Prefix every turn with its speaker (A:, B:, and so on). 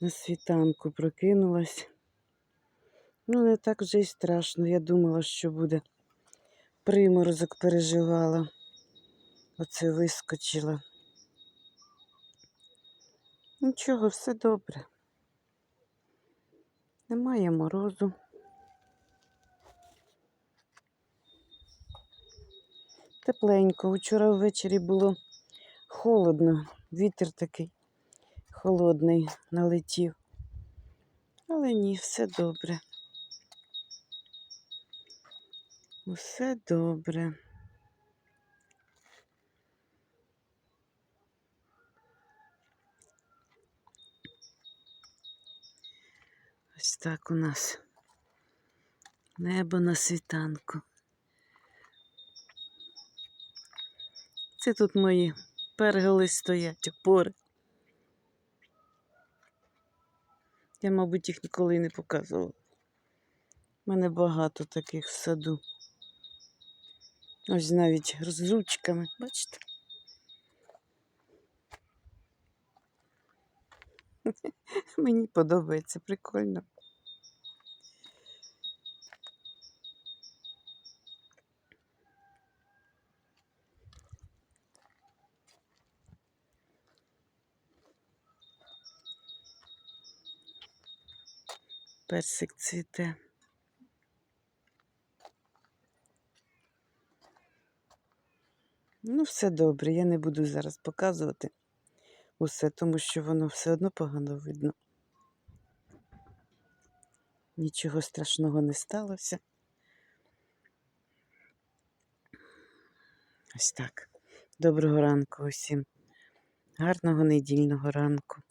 A: На світанку прокинулась. Ну, не так вже й страшно. Я думала, що буде. Приморозок переживала. Оце вискочила. Нічого, все добре. Немає морозу. Тепленько. Вчора ввечері було холодно. Вітер такий холодний налетів. Але ні, все добре. Усе добре. Ось так у нас небо на світанку. Це тут мої перголи стоять, опори. Я, мабуть, їх ніколи не показувала. У мене багато таких в саду. Ось навіть розручками, бачите? Мені подобається, прикольно. Персик цвіте. Ну, все добре, я не буду зараз показувати усе, тому що воно все одно погано видно. Нічого страшного не сталося. Ось так. Доброго ранку усім. Гарного недільного ранку.